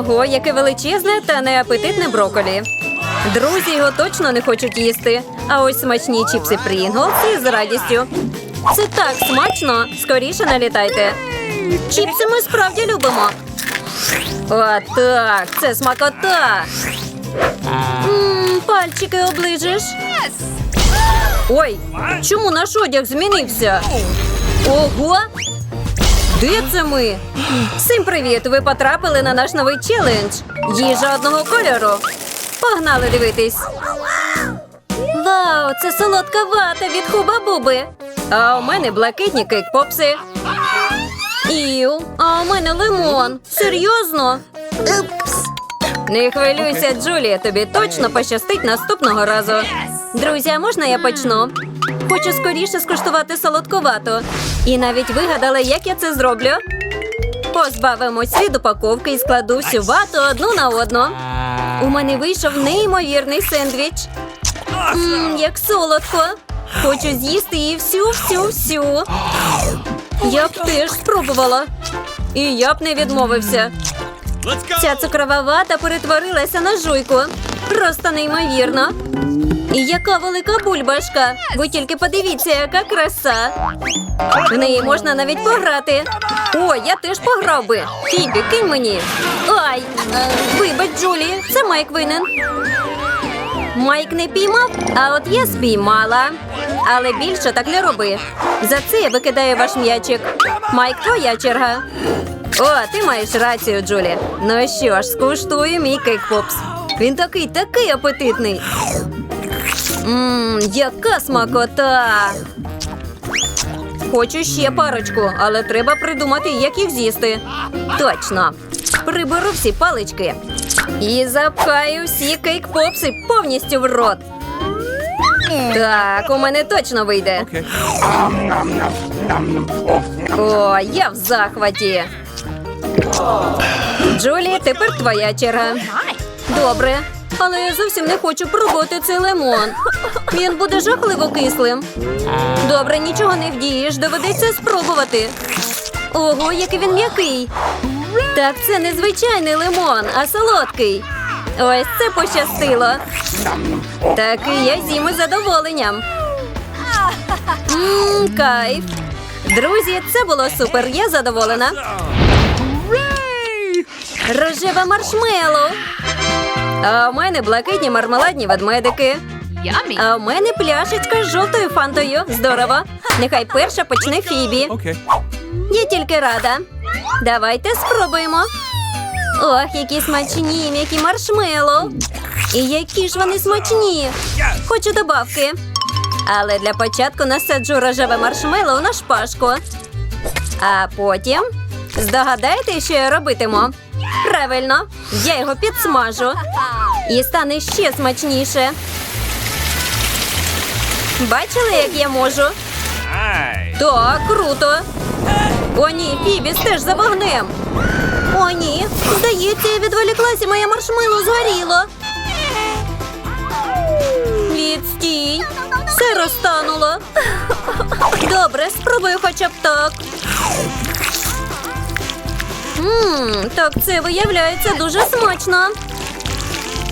Ого, яке величезне та неапетитне броколі. Друзі його точно не хочуть їсти. А ось смачні чіпси Pringles із радістю. Це так смачно. Скоріше налітайте. Чіпси ми справді любимо. О, так, це смакота. М, пальчики оближиш. Ой, чому наш одяг змінився? Ого! Де це ми? Всім привіт! Ви потрапили на наш новий челендж. Їжа одного кольору. Погнали дивитись. Вау, це солодка вата від хуба-буби. А у мене блакитні кейк-попси. Іу, а у мене лимон. Серйозно? Не хвилюйся, Джулія, тобі точно пощастить наступного разу. Друзі, можна я почну? Хочу скоріше скуштувати солодковато. І навіть вигадала, як я це зроблю. Позбавимось від упаковки і складу всю вату одну на одну. У мене вийшов неймовірний сендвіч. Мм, як солодко. Хочу з'їсти її всю-всю-всю. Я б теж спробувала. І я б не відмовився. Ця цукрова вата перетворилася на жуйку. Просто неймовірно. І яка велика бульбашка. Ви тільки подивіться, яка краса. В неї можна навіть пограти. О, я теж пограв би. Фібі, кинь мені. Ай! Вибач, Джулі, це Майк винен. Майк не піймав, а от я спіймала. Але більше так не роби. За це я викидаю ваш м'ячик. Майк, твоя черга. О, ти маєш рацію, Джулі. Ну що ж, скуштую мій кейк-попс. Він такий, такий апетитний. Ммм, яка смакота. Хочу ще парочку, але треба придумати, як їх з'їсти. Точно. Приберу всі палички і запхаю всі кейк-попси повністю в рот. Так, у мене точно вийде. О, я в захваті. Джулі, тепер твоя черга. Добре, але я зовсім не хочу пробувати цей лимон. Він буде жахливо кислим. Добре, нічого не вдієш, доведеться спробувати. Ого, який він м'який. Так це не звичайний лимон, а солодкий. Ось це пощастило. Такий я з'їм із задоволенням. Мм, кайф. Друзі, це було супер. Я задоволена. Рожева маршмело. А у мене блакитні мармеладні ведмедики. А у мене пляшечка з жовтою фантою. Здорово. Нехай перша почне Фібі. Okay. Я тільки рада. Давайте спробуємо. Ох, які смачні, м'які маршмеллоу. І які ж вони смачні. Хочу добавки. Але для початку насаджу рожеве маршмеллоу на шпажку. А потім здогадайте, що я робитиму. Правильно, я його підсмажу. І стане ще смачніше. Бачили, як я можу? Так, круто. О, ні, Фібі, стеж за вогнем. О, ні. Здається, я відволіклася, моє маршмело згоріло. Відстій. Все розтануло. Добре, спробую хоча б так. Ммм, так це виявляється дуже смачно.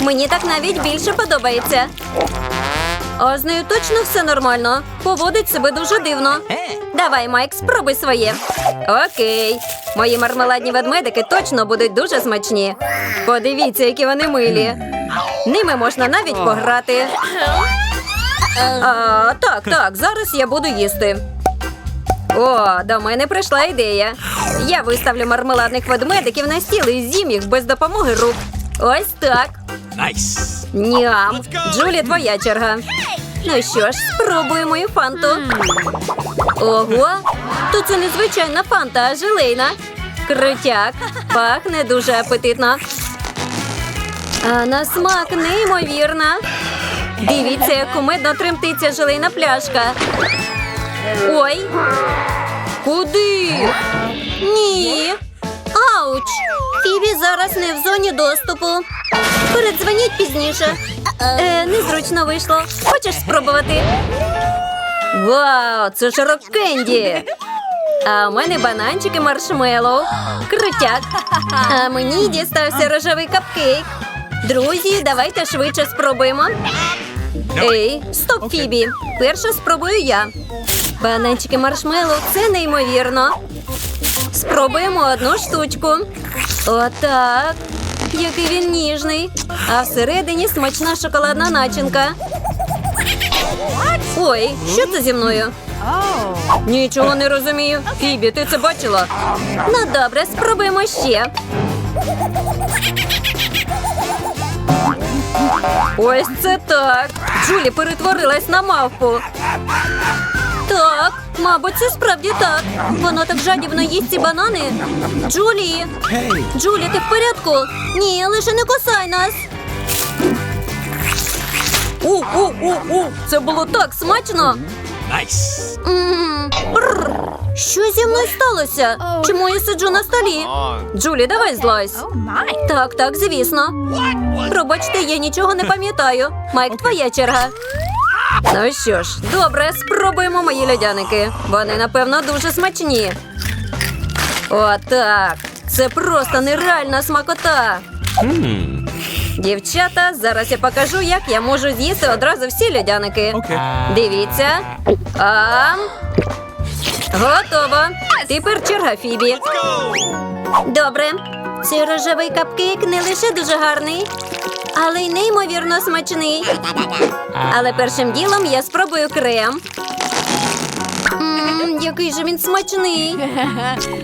Мені так навіть більше подобається. А з нею точно все нормально. Поводить себе дуже дивно. Давай, Майк, спробуй своє. Окей. Мої мармеладні ведмедики точно будуть дуже смачні. Подивіться, які вони милі. Ними можна навіть пограти. А, так, так, зараз я буду їсти. О, до мене прийшла ідея. Я виставлю мармеладних ведмедиків на стіл і з'їм їх без допомоги рук. Ось так. Nice. Ням. Джулі, твоя черга. Ну що ж, спробуємо і фанту. Ого, то це не звичайна фанта, а желейна. Крутяк. Пахне дуже апетитно. А на смак неймовірна. Дивіться, як кумедно тремтиться желейна пляшка. Ой. Куди? Ні. Ауч! Фібі зараз не в зоні доступу. Передзвоніть пізніше. Е, незручно вийшло. Хочеш спробувати? Вау, це ж рок-кенді! А у мене бананчики маршмеллоу. Крутяк. А мені дістався рожевий капкейк. Друзі, давайте швидше спробуємо. Ей, стоп, Фібі. Перша спробую я. Бананчики маршмеллоу – це неймовірно. Спробуємо одну штучку. Отак. Який він ніжний. А всередині смачна шоколадна начинка. Ой, що це зі мною? Нічого не розумію. Фібі, ти це бачила? Ну добре, спробуємо ще. Ось це так. Джулі перетворилась на мавпу. Так, мабуть, це справді так. Воно так жадібно їсть ці банани. Джулі! Джулі, ти в порядку? Ні, лише не кусай нас. У, у, у, у, це було так смачно. Бррр. Що зі мною сталося? Чому я сиджу на столі? Джулі, давай злазь. Так, так, звісно. Пробачте, я нічого не пам'ятаю. Майк, твоя черга. Ну що ж, добре, спробуємо мої льодяники. Вони, напевно, дуже смачні. Отак. Це просто нереальна смакота. Дівчата, зараз я покажу, як я можу з'їсти одразу всі льодяники. Okay. Дивіться. А... Готово. Тепер черга Фібі. Добре. Цей рожевий капкейк не лише дуже гарний, але й неймовірно смачний. Але першим ділом я спробую крем. Мм, який же він смачний.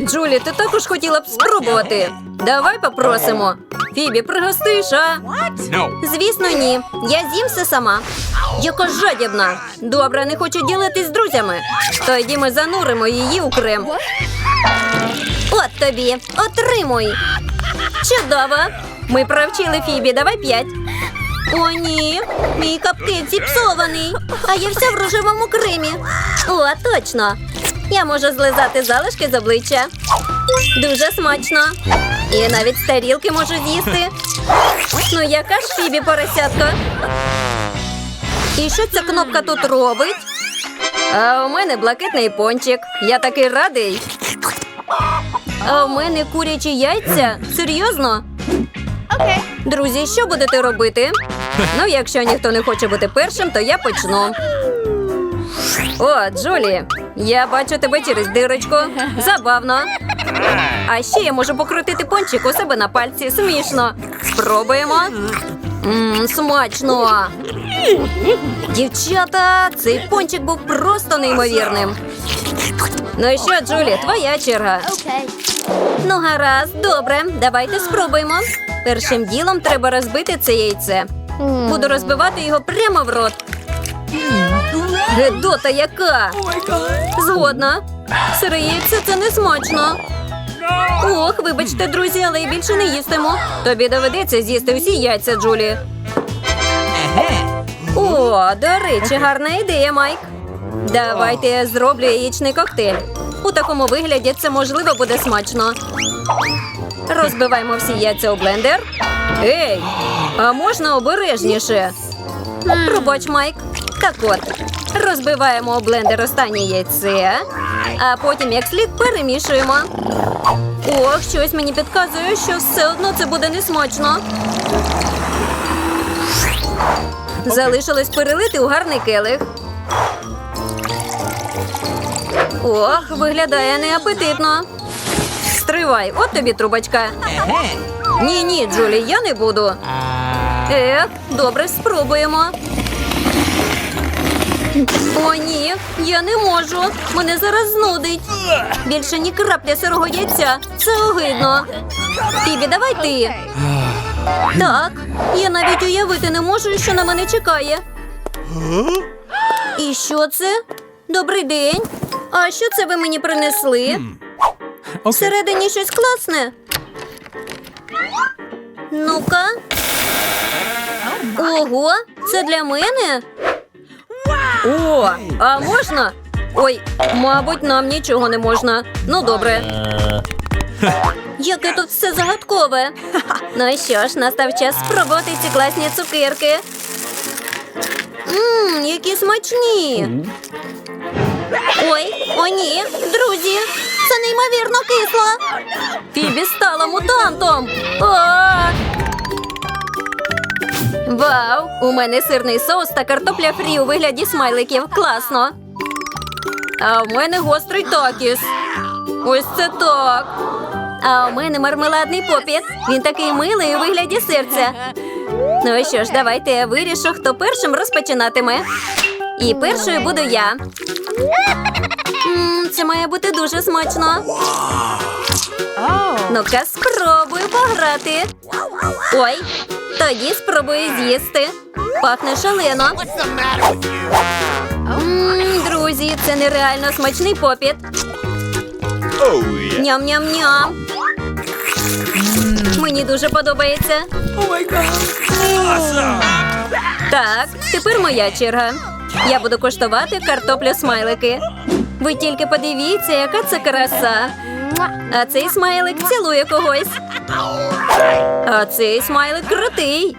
Джулі, ти також хотіла б спробувати. Давай попросимо. Фібі, пригостиш, а? No. Звісно, ні. Я з'їм все сама. Яка жадібна. Добре, не хочу ділитись з друзями. Тоді ми зануримо її у крем. От тобі, отримуй. Чудово. Ми провчили Фібі, давай п'ять. О, ні, мій капкейк зіпсований, а я вся в рожевому кремі. О, точно. Я можу злизати залишки з обличчя. Дуже смачно. І навіть з тарілки можу з'їсти. Ну, яка ж Фібі поросятка? І що ця кнопка тут робить? А у мене блакитний пончик. Я такий радий. А у мене курячі яйця? Серйозно? Друзі, що будете робити? Ну, якщо ніхто не хоче бути першим, то я почну. О, Джулі, я бачу тебе через дирочку. Забавно. А ще я можу покрутити пончик у себе на пальці. Смішно. Спробуємо. Мм, смачно. Дівчата, цей пончик був просто неймовірним. Ну і що, Джулі, твоя черга. Ну, гаразд, добре, давайте спробуємо. Першим ділом треба розбити це яйце. Буду розбивати його прямо в рот. Гедота яка! Згодна. Сире яйце це не смачно. Ох, вибачте, друзі, але я більше не їстиму. Тобі доведеться з'їсти всі яйця, Джулі. О, до речі, гарна ідея, Майк. Давайте я зроблю яєчний коктейль. У такому вигляді це можливо буде смачно. Розбиваємо всі яйця у блендер. Ей, а можна обережніше? Пробач, Майк. Так от, розбиваємо у блендер останнє яйце, а потім як слід перемішуємо. Ох, щось мені підказує, що все одно це буде несмачно. Залишилось перелити у гарний келих. Ох, виглядає неапетитно. Стривай, от тобі трубочка. Ні, ні, Джулі, я не буду. Ех, добре, спробуємо. О, ні, я не можу. Мене зараз знудить. Більше ні крапля сирого яйця. Це огидно. Фібі, давай ти. Так, я навіть уявити не можу, що на мене чекає. І що це? Добрий день. А що це ви мені принесли? Всередині щось класне. Ну-ка. Ого, це для мене? О, а можна? Ой, мабуть, нам нічого не можна. Ну, добре. Яке тут все загадкове. Ну що ж, настав час спробувати ці класні цукерки. Ммм, які смачні. Ой, о ні, друзі, Це неймовірно кисло. Фібі стала мутантом. А! Вау! У мене сирний соус та картопля фрі у вигляді смайликів. Класно. А в мене гострий такіс. Ось це так. А у мене мармеладний попіт. Він такий милий у вигляді серця. Ну що ж, давайте я вирішу, хто першим розпочинатиме. І першою буду я. М, це має бути дуже смачно. Ну-ка, спробую пограти. Ой, тоді спробую з'їсти. Пахне шалено. М, друзі, це нереально смачний попіт. Ням-ням-ням. Мені дуже подобається. Так, тепер моя черга. Я буду коштувати картоплю смайлики. Ви тільки подивіться, яка це краса. А цей смайлик цілує когось. А цей смайлик крутий.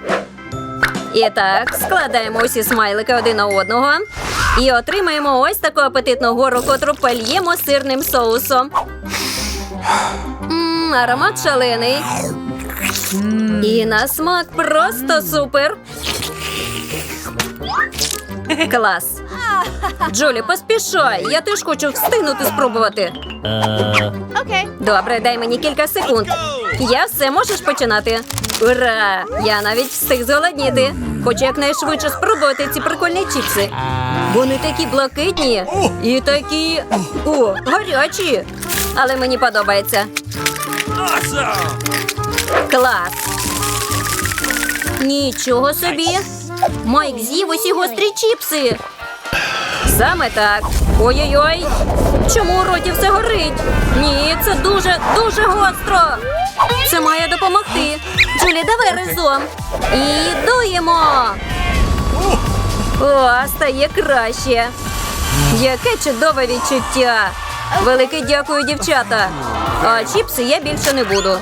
І так, складаємо усі смайлики один на одного. І отримаємо ось таку апетитну гору, котру пальємо сирним соусом. Мм, аромат шалений. І на смак просто супер. Клас. Джулі, поспішай. Я теж хочу встигнути спробувати. Добре, дай мені кілька секунд. Я все можеш починати. Ура! Я навіть встиг зголодніти. Хочу якнайшвидше спробувати ці прикольні чіпси. Вони такі блакитні і такі о, гарячі. Але мені подобається. Клас. Нічого собі. Майк з'їв усі гострі чіпси. Саме так. Ой-ой-ой. Чому у роті все горить? Ні, це дуже, дуже гостро. Це має допомогти. Джулі, давай разом. І дуємо. О, стає краще. Яке чудове відчуття. Велике дякую, дівчата. А чіпси я більше не буду.